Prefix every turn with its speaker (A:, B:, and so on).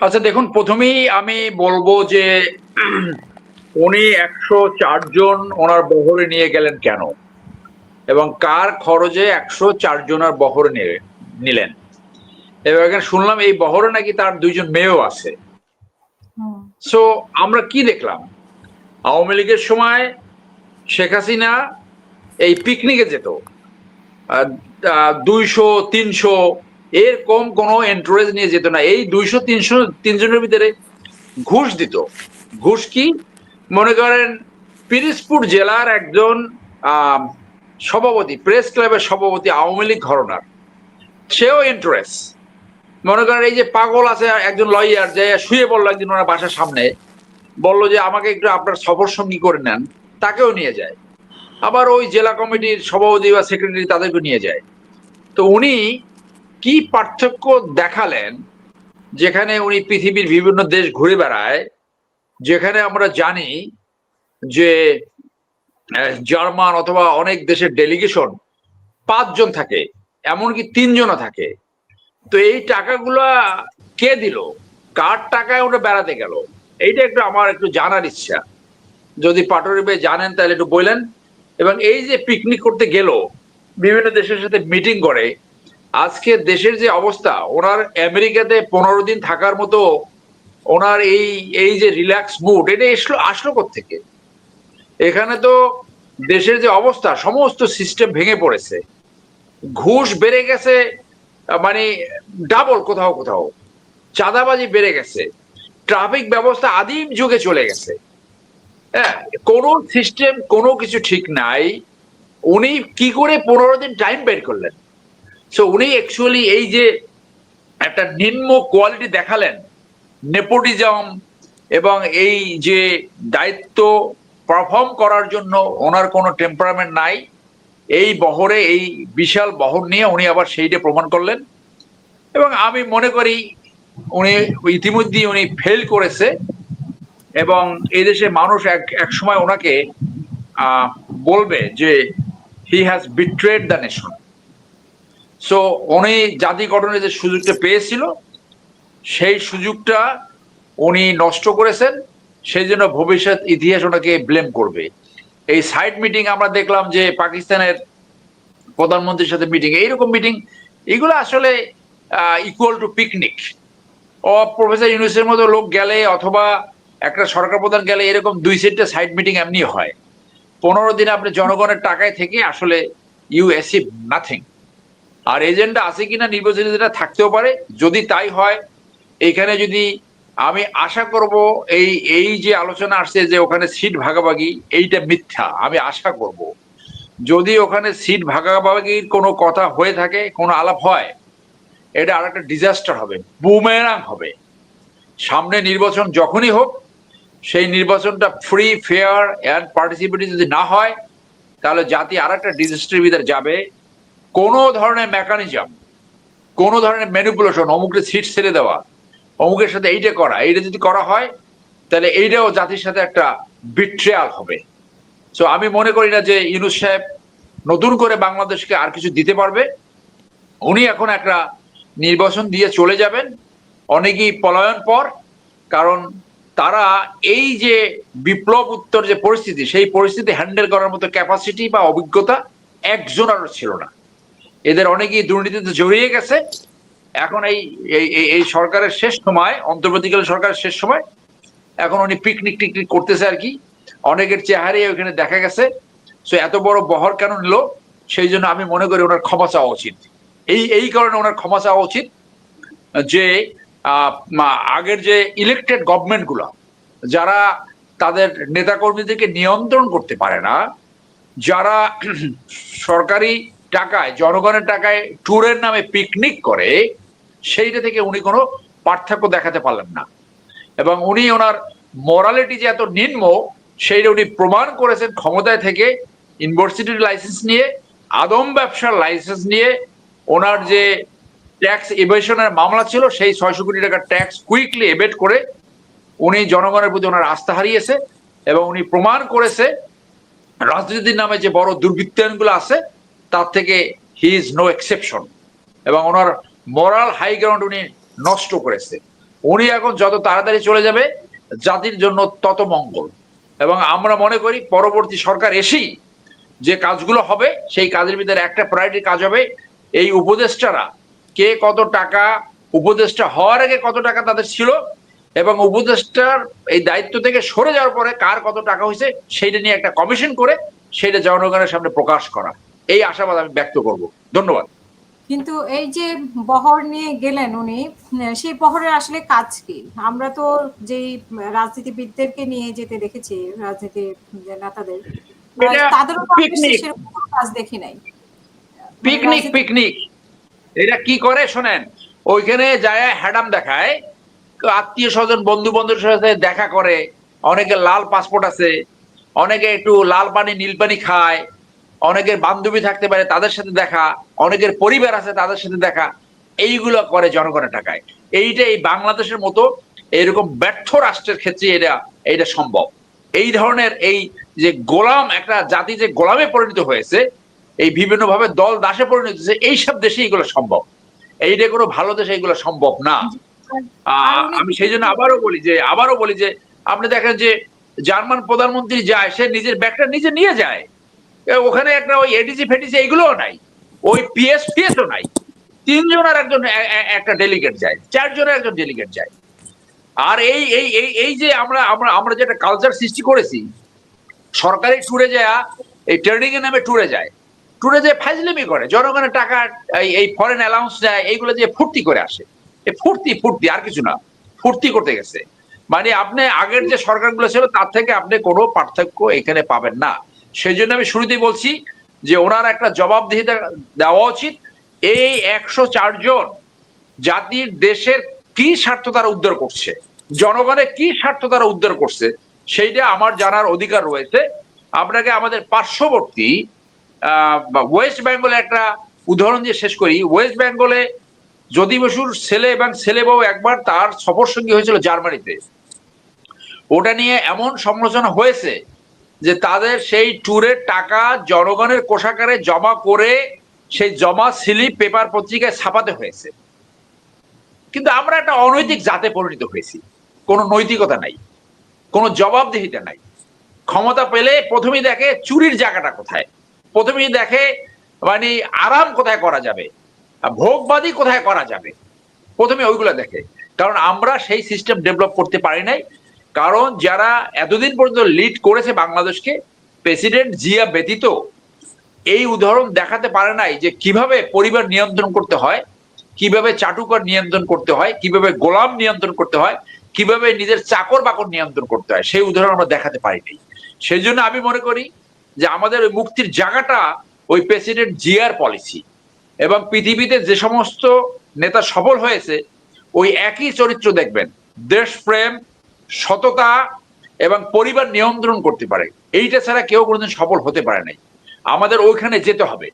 A: আচ্ছা দেখুন প্রথমেই আমি বলব যে উনি একশো চারজন ওনার বহরে নিয়ে গেলেন কেন? এবং কার খরচে একশো চার জনের বহরে নিয়ে নিলেন? এবার এখানে শুনলাম এই বহরে নাকি তার দুইজন মেয়েও আছে। সো আমরা কি দেখলাম? আওয়ামী লীগের সময় শেখ হাসিনা এই পিকনিকে যেত। দুইশো তিনশো এর কম কোনো এন্ট্রেজ নিয়ে যেত না। এই দুইশো, তিনশো, তিনজনের ভিতরে ঘুষ দিত। ঘুষ কি? মনে করেন পিরিজপুর জেলার একজন সভাপতি প্রেস ক্লাবের সভাপতি, আওয়ামী লীগ ঘরনার। সেও ইন্টারেস্ট মনে করেন এই যে পাগল আছে একজন লয়ার যে শুয়ে পড়ল একদিন ওনার বাসার সামনে, বলল যে আমাকে একটু আপনার সফর সঙ্গী করে নেন, তাকেও নিয়ে যায়। আবার ওই জেলা কমিটির সভাপতি বা সেক্রেটারি তাদেরকে নিয়ে যায়। তো উনি কি পার্থক্য দেখালেন যেখানে উনি পৃথিবীর বিভিন্ন দেশ ঘুরে বেড়ায়, যেখানে আমরা জানি যে জার্মান অথবা অনেক দেশের ডেলিগেশন পাঁচজন থাকে, এমনকি তিনজনও থাকে। তো এই টাকাগুলা কে দিল? কার টাকায় ওটা বেড়াতে গেল? এইটা একটু আমার একটু জানার ইচ্ছা। যদি পাটরি ভাই জানেন, তাহলে একটু বললেন। এবং এই যে পিকনিক করতে গেল, বিভিন্ন দেশের সাথে মিটিং করে আজকে দেশের যে অবস্থা, ওনার আমেরিকাতে পনেরো দিন থাকার মতো ওনার এই এই যে রিল্যাক্স মুড এটা আসলো আসলো থেকে এখানে তো দেশের যে অবস্থা, সমস্ত সিস্টেম ভেঙে পড়েছে। ঘুষ বেড়ে গেছে মানে ডাবল কোথাও কোথাও। চাঁদাবাজি বেড়ে গেছে। ট্রাফিক ব্যবস্থা আদিম যুগে চলে গেছে। হ্যাঁ কোনো সিস্টেম কোনো কিছু ঠিক নাই। উনি কি করে পনেরো দিন টাইম বের করলেন? সো উনি অ্যাকচুয়ালি এই যে একটা নিম্ন কোয়ালিটি দেখালেন নেপোটিজম এবং এই যে দায়িত্ব পারফর্ম করার জন্য ওনার কোনো টেম্পারামেন্ট নাই, এই বহরে, এই বিশাল বহর নিয়ে উনি আবার সেইটা প্রমাণ করলেন। এবং আমি মনে করি উনি ইতিমধ্যেই উনি ফেল করেছে এবং এই দেশে মানুষ এক এক সময় ওনাকে বলবে যে he has betrayed the nation so উনি জাতি গঠনের যে সুযোগটা পেয়েছিল, সেই সুযোগটা উনি নষ্ট করেছেন সেই জন্য ভবিষ্যৎ ইতিহাস ওনাকে ব্লেম করবে। এই সাইড মিটিং আমরা দেখলাম যে পাকিস্তানের প্রধানমন্ত্রীর সাথে মিটিং এইরকম মিটিং এগুলো আসলে ইকুয়াল টু পিকনিক ও প্রফেসর ইউনুসের মতো লোক গেলে অথবা একটা সরকার প্রধান গেলে এরকম দুই সেটটা সাইড মিটিং এমনি হয়। পনেরো দিন আপনি জনগণের টাকায় থেকে আসলে ইউ অ্যাসিভ নাথিং আর এজেন্ডা আছে কিনা নির্বাচনী এজেন্ডা থাকতেও পারে, যদি তাই হয়, এখানে যদি আমি আশা করব এই এই যে আলোচনা আসছে যে ওখানে সিট ভাগাভাগি, এইটা মিথ্যা, আমি আশা করব। যদি ওখানে সিট ভাগাভাগির কোনো কথা হয়ে থাকে, কোনো আলাপ হয়, এটা আর একটা ডিজাস্টার হবে বুমেরাং হবে। সামনে নির্বাচন যখনই হোক, সেই নির্বাচনটা ফ্রি ফেয়ার অ্যান্ড পার্টিসিপেটিভ যদি না হয়, তাহলে জাতি আর একটা ডিজাস্টার ভিতরে যাবে। কোনো ধরনের মেকানিজম কোনো ধরনের ম্যানিপুলেশন অমুকের সিট ছেড়ে দেওয়া, অমুকের সাথে এইটা করা, এইটা যদি করা হয়, তাহলে এইটাও জাতির সাথে একটা বিট্রেয়াল হবে। সো আমি মনে করি না যে ইউনুস সাহেব নতুন করে বাংলাদেশকে আর কিছু দিতে পারবে। উনি এখন একটা নির্বাচন দিয়ে চলে যাবেন, অনেকেই পলায়ন পর, কারণ তারা এই যে বিপ্লব উত্তর যে পরিস্থিতি, সেই পরিস্থিতি হ্যান্ডেল করার মতো ক্যাপাসিটি বা অভিজ্ঞতা একজনেরও ছিল না। এদের অনেকেই দুর্নীতিতে জড়িয়ে গেছে। এখন এই, এই- সরকারের শেষ সময়, অন্তর্বর্তীকালীন সরকারের শেষ সময়, এখন উনি পিকনিক টিকনিক করতেছে আর কি। অনেকের চেহারে ওখানে দেখা গেছে। সো এত বড় বহর কেন নিল? সেই জন্য আমি মনে করি ওনার ক্ষমা চাওয়া উচিত। এই এই কারণে ওনার ক্ষমা চাওয়া উচিত যে আগের যে ইলেকটেড গভর্নমেন্টগুলো যারা তাদের নেতাকর্মীদেরকে নিয়ন্ত্রণ করতে পারে না, যারা সরকারি টাকায়, জনগণের টাকায় ট্যুরের নামে পিকনিক করে, সেইটা থেকে উনি কোনো পার্থক্য দেখাতে পারলেন না। এবং উনি ওনার মোরালিটি যে এত নিম্ন, সেইটা উনি প্রমাণ করেছেন ক্ষমতায় থেকে ইউনিভার্সিটির লাইসেন্স নিয়ে, আদম ব্যবসার লাইসেন্স নিয়ে ওনার যে ট্যাক্স এভেশনের মামলা ছিল, সেই ছয়শো কোটি টাকার ট্যাক্স কুইকলি এবেট করে উনি জনগণের প্রতি ওনার আস্থা হারিয়েছে এবং উনি প্রমাণ করেছে, রাজনীতির নামে যে বড় দুর্বৃত্তায়নগুলো আছে তার থেকে হি ইজ নো এক্সেপশন এবং ওনার মোরাল হাই গ্রাউন্ড উনি নষ্ট করেছে। উনি এখন যত তাড়াতাড়ি চলে যাবে, জাতির জন্য তত মঙ্গল। এবং আমরা মনে করি পরবর্তী সরকার এসেই যে কাজগুলো হবে, সেই কাজের ভিতরে একটা প্রায়োরিটি কাজ হবে, এই উপদেষ্টারা কে কত টাকা, উপদেষ্টা হওয়ার আগে কত টাকা তাদের ছিল, এবং উপদেষ্টার এই দায়িত্ব থেকে সরে যাওয়ার পরে কার কত টাকা হয়েছে, সেইটা নিয়ে একটা কমিশন করে সেটা জনগণের সামনে প্রকাশ করা। এই আশাবাদ আমি ব্যক্ত করব। ধন্যবাদ।
B: কিন্তু এই যে বহর নিয়ে গেলেন উনি সেই বহরের আসলে কাজ কি? আমরা তো যেই রাজনীতিবিদদেরকে নিয়ে যেতে দেখেছি রাজনীতি নেতাদের তাদেরও কাজ দেখি নাই।
A: পিকনিক পিকনিক এটা কি করে শোনেন? ওইখানে যায় হ্যাডাম দেখায় আত্মীয় স্বজন বন্ধু বান্ধবের সাথে দেখা করে অনেকে লাল পাসপোর্ট আছে অনেকে একটু লাল পানি নীল পানি খায় অনেকের বান্ধবী থাকতে পারে, তাদের সাথে দেখা। অনেকের পরিবার আছে, তাদের সাথে দেখা। এইগুলো করে জনগণের টাকায়। এইটা এই বাংলাদেশের মতো এরকম ব্যর্থ রাষ্ট্রের ক্ষেত্রে এটা এটা সম্ভব। এই ধরনের এই যে গোলাম, একটা জাতি যে গোলামে পরিণত হয়েছে, এই বিভিন্ন ভাবে দল দাসে পরিণত হয়েছে, এইসব দেশে এগুলো সম্ভব। এইটা কোনো ভালো দেশে এগুলো সম্ভব না। আমি সেই জন্য আবারও বলি যে, আবারও বলি যে, আপনি দেখেন যে, জার্মান প্রধানমন্ত্রী যায়, সে নিজের ব্যাগটা নিজে নিয়ে যায়। ওখানে একটা ওই এডিসি ফেডিসি এইগুলোও নাই। ওই পিএস পিএসও নাই। তিনজন আর একজন একটা ডেলিগেট যায়। চারজনের একজন ডেলিগেট যায়। আর এই এই এই এই যে আমরা আমরা আমরা যেটা কালচার সৃষ্টি করেছি, সরকারি ট্যুরে যায়, এই ট্রেনিং এর নামে ট্যুরে যায়। ট্যুরে যে ফাইজলিমি করে। জনগণের টাকা, এই- এই ফরেন অ্যালাউন্স দেয়, এইগুলো যে ফুর্তি করে আসে। এই ফুর্তি ফুর্তি, আর কিছু না। ফুর্তি করতে গেছে। মানে আপনি আগের যে সরকারগুলো ছিল, তার থেকে আপনি কোনো পার্থক্য এখানে পাবেন না। সেই জন্য আমি শুরুতেই বলছি যে ওনার একটা জবাবদিহিতা দেওয়া উচিত। এই একশো চারজন জাতির দেশের কি স্বার্থ তারা উদ্ধার করছে? জনগণের কি স্বার্থ তারা উদ্ধার করছে? সেইটা আমার জানার অধিকার রয়েছে। আপনাকে আমাদের পার্শ্ববর্তী ওয়েস্ট বেঙ্গলে একটা উদাহরণ দিয়ে শেষ করি। ওয়েস্ট বেঙ্গলে যদি বসুর ছেলে এবং ছেলে বউ একবার তার সফর সঙ্গী হয়েছিল জার্মানিতে, ওটা নিয়ে এমন সমালোচনা হয়েছে যে তাদের সেই ট্যুরের টাকা জনগণের কোষাগারে জমা করে সেই জমা স্লিপ পেপার পত্রিকায় ছাপাতে হয়েছে। কিন্তু আমরা একটা অনৈতিক জাতে পরিণত হয়েছি। কোনো নৈতিকতা নাই, কোনো জবাবদিহিতা নাই। ক্ষমতা পেলে প্রথমেই দেখে চুরির জায়গাটা কোথায়, প্রথমেই দেখে মানে আরাম কোথায় করা যাবে ভোগবাদী কোথায় করা যাবে, প্রথমে ওইগুলো দেখে। কারণ আমরা সেই সিস্টেম ডেভেলপ করতে পারি নাই কারণ যারা এতদিন পর্যন্ত লিড করেছে বাংলাদেশকে প্রেসিডেন্ট জিয়া ব্যতীত এই উদাহরণ দেখাতে পারে নাই যে কীভাবে পরিবার নিয়ন্ত্রণ করতে হয়, কীভাবে চাটুকার নিয়ন্ত্রণ করতে হয়, কীভাবে গোলাম নিয়ন্ত্রণ করতে হয়, কীভাবে নিজের চাকর বাকর নিয়ন্ত্রণ করতে হয়, সেই উদাহরণ আমরা দেখাতে পারিনি সেই জন্য আমি মনে করি যে আমাদের ওই মুক্তির জায়গাটা ওই প্রেসিডেন্ট জিয়ার পলিসি এবং পৃথিবীতে যে সমস্ত নেতা সফল হয়েছে, ওই একই চরিত্র দেখবেন, দেশপ্রেম সততা এবং পরিবার নিয়ন্ত্রণ করতে পারে। এইটা ছাড়া কেউ কোনোদিন সফল হতে পারে নাই। আমাদের ওইখানে যেতে হবে।